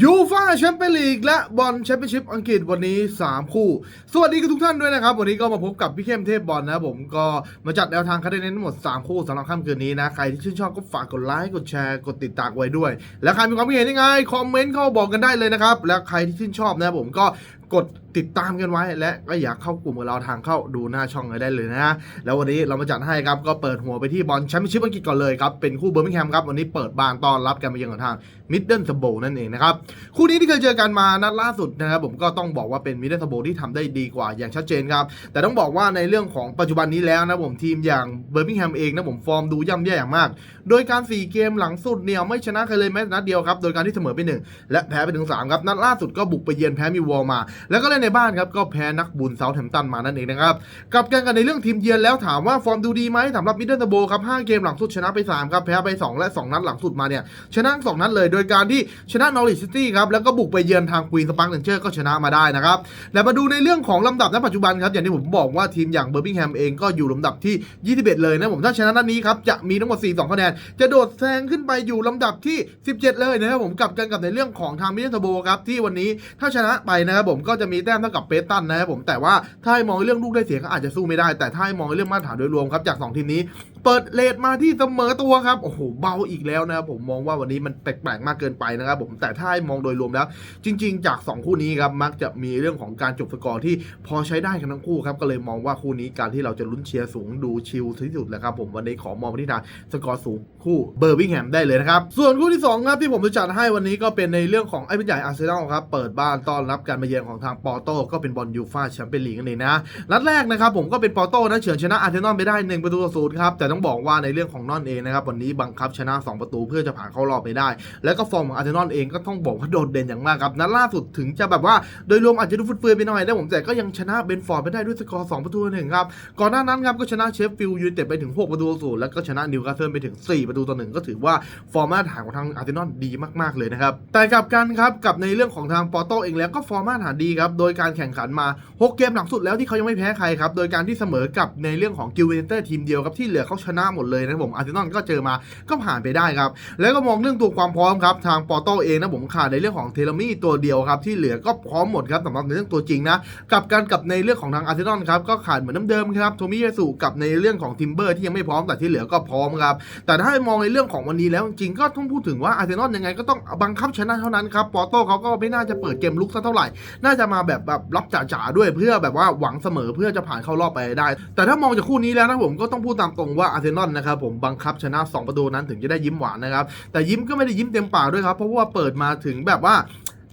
ยูฟาแชมเปี้ยนลีกและบอลแชมเปี้ยนชิพอังกฤษวันนี้ 3 คู่ สวัสดีกับทุกท่านด้วยนะครับ วันนี้ก็มาพบกับพี่เข้มเทพบอลนะผมก็มาจัดแนวทางคัดเน้นทั้งหมด 3 คู่สำหรับค่ำคืนนี้นะ ใครที่ชื่นชอบก็ฝากกดไลค์กดแชร์กดติดตามไว้ด้วย แล้วใครมีความคิดเห็นยังไงคอมเมนต์เข้าบอกกันได้เลยนะครับ แล้วใครที่ชื่นชอบนะผมก็ กดติดตามกันไว้ และก็อยากเข้ากลุ่มกับเราทางเข้าดูหน้าช่องกันได้เลยนะ แล้ววันนี้เรามาจัดให้ครับก็เปิดหัวไปที่บอลแชมเปี้ยนชิพอังกฤษก่อนเลยครับ เป็นคู่เบอร์มิงแฮมครับวันนี้เปิดบานต้อนรับการมาเยือนของทางมิดเดิลสโบนั่นเองนะครับ คู่นี้ที่เคยเจอกันมานัดล่าสุดนะครับผมก็ต้องบอกว่าเป็นมิดเดิลสโบที่ทำได้ดีกว่าอย่างชัดเจนครับแต่ต้องบอกว่าในเรื่องของปัจจุบันนี้แล้วนะผมทีมอย่างเบอร์มิงแฮมเองนะผมฟอร์มดูย่ำแย่อย่างมาก โดยการ 4 เกมหลังสุดเนี่ยไม่ชนะใครเลยแม้แต่นัดเดียวครับโดยการที่เสมอไป1และแพ้ไปถึง3ครับนัดล่าสุดก็บุกไปเยือนแพ้มิวอลมาแล้วก็เล่นในบ้านครับก็แพ้นักบุญเซาแฮมตันมานั่นเองนะครับกลับกันกันในเรื่องทีมเยือนแล้วถามว่าฟอร์มดูดีไหมสำหรับมิดเดิลสโบครับ5เกมหลังสุดชนะไป3ครับแพ้ไป 2 และ 2 นัดหลังสุดมาเนี่ยชนะสองนัดเลยโดยการที่ชนะนอริซิตี้ครับแล้วก็บุกไปเยือนทางควีนสปาร์คเลนเจอร์ก็ชนะมาได้นะครับแต่มาดูในเรื่องของลำดับณปัจจุบันครับอย่างที่ผมบอกว่าทีมอย่างเบอร์มิงแฮมเองก็อยู่ลำดับที่ 21 เลยนะผมถ้าชนะนัดนี้ครับจะมีทั้งหมด 42 คะแนน จะโดดแซงขึ้นไปอยู่ลำดับที่ 17 เลยนะครับผมกลับกันกับในเรื่องของทางมิเตอร์โบครับที่วันนี้ถ้าชนะไปนะครับผมก็็จะมีแต้มเท่ากับเปตันนะครับผมแต่ว่าถ้าให้มองเรื่องลูกได้เสียก็อาจจะสู้ไม่ได้แต่ถ้าให้มองเรื่องมาตรฐานโดยรวมครับจากสองทีมนี้ เปิดเลทมาที่เสมอตัวครับ โอ้โห เบาอีกแล้วนะครับผมมองว่าวันนี้มันแปลกๆมากเกินไปนะครับผมแต่ถ้ามองโดยรวมแล้ว จริง ๆ จาก 2 คู่นี้ครับมักจะมีเรื่องของการจบสกอร์ที่พอใช้ได้กันทั้งคู่ครับก็เลยมองว่าคู่นี้การที่เราจะลุ้นเชียร์สูงดูชิลที่สุดแหละครับผมวันนี้ขอมองไปที่ทางสกอร์สูงคู่เบอร์วิงแฮมได้เลยนะครับส่วนคู่ที่2ครับที่ผมจะจัดให้วันนี้ก็เป็นในเรื่องของไอ้เป็นใหญ่อาร์เซนอลครับเปิดบ้านต้อนรับการมาเยือนของทางปอร์โต้ก็เป็นบอลยูฟ่าแชมเปี้ยนลีกนั่นเองนะนัดแรกนะครับผมก็เป็นปอร์โต้นะเฉือนชนะอาร์เซนอลไปได้หนึ่งประตูต่อศูนย์ครับแต่ต้องบอกว่าในเรื่องของนอนเองนะครับวันนี้บังคับชนะสองประตูเพื่อจะผ่านเข้ารอบไปได้ แล้วก็ฟอร์มของอาร์เซนอลเองก็ต้องบอกว่าโดดเด่นอย่างมากครับนัดล่าสุดถึงจะแบบว่าโดยรวมอาจจะดูฟุดเฟือยไปหน่อยนะผมแต่ก็ยังชนะเบนฟอร์ดไปได้ด้วยสกอร์2ประตูหนึ่งครับก่อนหน้านั้นครับก็ชนะเชฟฟิลด์ยูไนเต็ดไปถึง 6 ประตูต่อศูนย์แล้วก็ชนะนิวคาสเซิลไปถึง 4 ประตูต่อหนึ่งก็ถือว่าฟอร์มมาตรฐานของทางอาร์เซนอลดีมากๆเลยนะครับแต่กลับกันครับกับในเรื่องของทางปอร์โตเองแล้วก็ฟอร์มมาตรฐานดีครับโดยการแข่งขันมา 6 เกมหลังสุดแล้วที่เขายังไม่แพ้ใครครับโดยการที่เสมอกับในเรื่องของกิลเวนเตอร์ทีมเดียวครับที่เหลือเขาชนะหมดเลยนะผมอาร์เซนอลก็เจอมาก็ผ่านไปได้ครับ แล้วก็มองเรื่องตัวความพร้อมครับ ทางปอร์โตเองนะผมขาดในเรื่องของเทเลมี่ตัวเดียวครับ ที่เหลือก็พร้อมหมดครับสำหรับในเรื่องตัวจริงนะกับกันกับในเรื่องของทางอาร์เซนอลครับก็ขาดเหมือนเดิมครับโทมิเยสุกับในเรื่องของทิมเบอร์ที่ยังไม่พร้อมแต่ที่เหลือก็พร้อมครับแต่ถ้ามองในเรื่องของวันนี้แล้วจริงก็ต้องพูดถึงว่าอาร์เซนอลยังไงก็ต้องบังคับชนะเท่านั้นครับปอร์โตเขาก็ไม่น่าจะเปิดเกมลุกสักเท่าไหร่ น่าจะมาแบบแบบรับจ๋าๆด้วยเพื่อแบบว่าหวังเสมอเพื่อจะผ่านเข้ารอบไปได้ แต่ถ้ามองจากคู่นี้แล้วนะผมก็ต้องพูดตามตรงว่าอาร์เซนอลนะครับผมบังคับชนะ 2 ประตูนั้นถึงจะได้ยิ้มหวานนะครับ แต่ยิ้มก็ไม่ได้ยิ้มเต็มปากด้วยครับ เพราะว่าเปิดมาถึงแบบว่า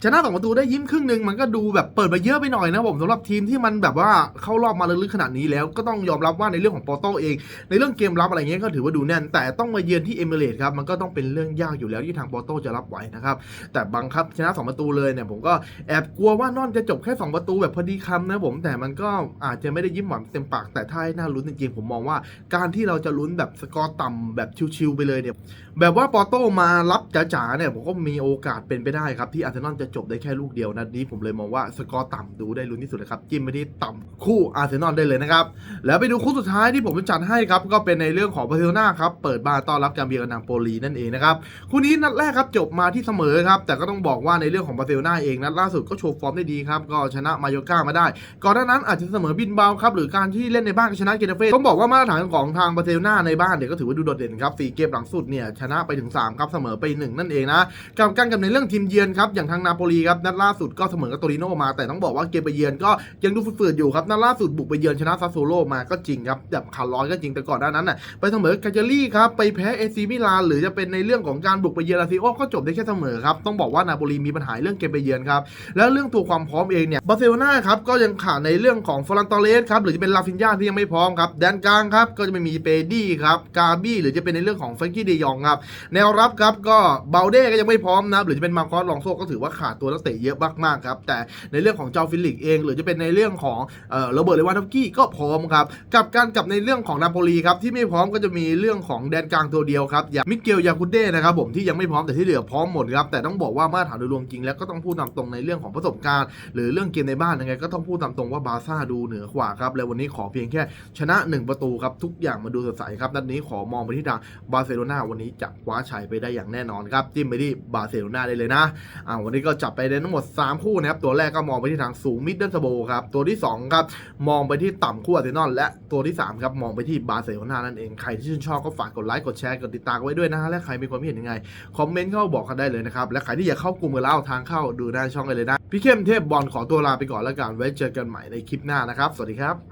ชนะสองประตูได้ยิ้มครึ่งหนึ่งมันก็ดูแบบเปิดมาเยอะไปหน่อยนะผมสำหรับทีมที่มันแบบว่าเข้ารอบมาลึกๆขนาดนี้แล้วก็ต้องยอมรับว่าในเรื่องของปอร์โตเอง ในเรื่องเกมรับอะไรเงี้ยก็ถือว่าดูแน่น แต่ต้องมาเยือนที่เอมิเรตส์ครับมันก็ต้องเป็นเรื่องยากอยู่แล้วที่ทางปอร์โตจะรับไหวนะครับแต่บังคับชนะสองประตูเลยเนี่ยผมก็แอบกลัวว่านอนจะจบแค่สองประตูแบบพอดีคำนะผมแต่มันก็อาจจะไม่ได้ยิ้มหวานเต็มปากแต่ถ้าให้น่าลุ้นจริงๆผมมองว่า การที่เราจะลุ้นแบบสกอร์ต่ำแบบชิวๆไปเลยเนี่ยแบบว่าปอโตมารับจ๋าๆเนี่ยผมก็มีโอกาสเป็นไปได้ครับที่อาร์เซนอลจะจบได้แค่ลูกเดียวนัดนี้ผมเลยมองว่าสกอร์ต่ำดูได้ลุ้นที่สุดเลยครับจิ้มไปที่ต่ำคู่อาร์เซนอลได้เลยนะครับ แล้วไปดูคู่สุดท้ายที่ผมจัดให้ครับก็เป็นในเรื่องของบาร์เซโลนาครับเปิดบ้านต้อนรับการเบียร์กับนางโปลีนั่นเองนะครับคู่นี้นัดแรกครับจบมาที่เสมอครับแต่ก็ต้องบอกว่าในเรื่องของบาร์เซโลนาเองนัดล่าสุดก็โชว์ฟอร์มได้ดีครับก็ชนะมาโยก้ามาได้ ก่อนหน้านั้นอาจจะเสมอบินเบาครับหรือการที่เล่นในบ้านชนะเกเตเฟ่ต้องบอกว่ามาตรฐานของทางบาร์เซโลนาในบ้านเนี่ยก็ถือว่าดูโดดเด่นครับสี่เกมหลังสุดเนี่ยชนะไปถึง3ครับเสมอไป1นั่นเองนะกับกันกับในเรื่องทีมเยือนครับอย่างทางนาโปลีครับนัดล่าสุดก็เสมอกับโตริโนมาแต่ต้องบอกว่าเกมไปเยือนก็ยังดูฝืดๆอยู่ครับนัดล่าสุดบุกไปเยือนชนะซาสโซโลมาก็จริงครับแบบขาร้อยก็จริงแต่ก่อนหน้านั้นน่ะไปเสมอกาเจลี่ครับไปแพ้เอซีมิลานหรือจะเป็นในเรื่องของการบุกไปเยือนลาซิโอก็จบได้แค่เสมอครับต้องบอกว่านาโปลีมีปัญหาเรื่องเกมไปเยือนครับแล้วเรื่องตัวความพร้อมเองเนี่ยบาร์เซโลนาครับก็ยังขาดในเรื่องของฟอรันตอเลสครับหรือจะเป็นลาฟินยาที่ยังไม่พร้อมครับแดนกลางครับก็จะไม่มีเปดี้ครับกาบี้หรือจะเป็นในเรื่องของเฟรนกี้เดยองครับแนวรับครับก็เบลเด้ก็ยังไม่พร้อมนะหรือจะเป็นมาคอสลองโซก็ถือว่าขาดาดตัวนักเตะเยอะมากๆครับแต่ในเรื่องของเจ้าฟิลิกเอง หรือจะเป็นในเรื่องของเออโรเบิร์ตเลวานดอฟกี้ก็พร้อมครับกับการกับในเรื่องของนาโปลีครับที่ไม่พร้อมก็จะมีเรื่องของแดนกลางตัวเดียวครับอย่างมิเกลยาคุเด้นะครับผมที่ยังไม่พร้อมแต่ที่เหลือพร้อมหมดครับแต่ต้องบอกว่ามาตรฐานโดยรวมจริงแล้วก็ต้องพูดตามตรงในเรื่องของประสบการณ์ หรือเรื่องเกมในบ้านยังไงก็ต้องพูดตามตรงว่าบาซ่าดูเหนือกว่าครับและวันนี้ขอเพียงแค่ชนะ 1 ประตูครับทุกอย่างมาดูสดใสครับนัดนี้ขอมองไปที่ทางบาร์เซโลนาวันนี้จะคว้าชัยไปได้อย่างแน่นอนครับจิ้มไปที่บาร์เซโลนาได้เลยนะอ่าวันนี้ก็จับไปได้ทั้งหมด 3 คู่นะครับ ตัวแรกก็มองไปที่ทางสูงมิดเดิลสโบครับ ตัวที่ 2 ครับ มองไปที่ต่ำคู่อาร์เซนอลและตัวที่ 3 ครับ มองไปที่บาร์เซโลนานั่นเอง ใครที่ชื่นชอบก็ฝากกดไลค์ กดแชร์ กดติดตามกันไว้ด้วยนะฮะ และใครมีความคิดเห็นยังไง คอมเมนต์เข้ามาบอกกันได้เลยนะครับ และใครที่อยากเข้ากลุ่มกับเราทางเข้าดูหน้าช่องกันเลยนะ พี่เข้มเทพบอลขอตัวลาไปก่อนแล้วกัน ไว้เจอกันใหม่ในคลิปหน้านะครับ สวัสดีครับ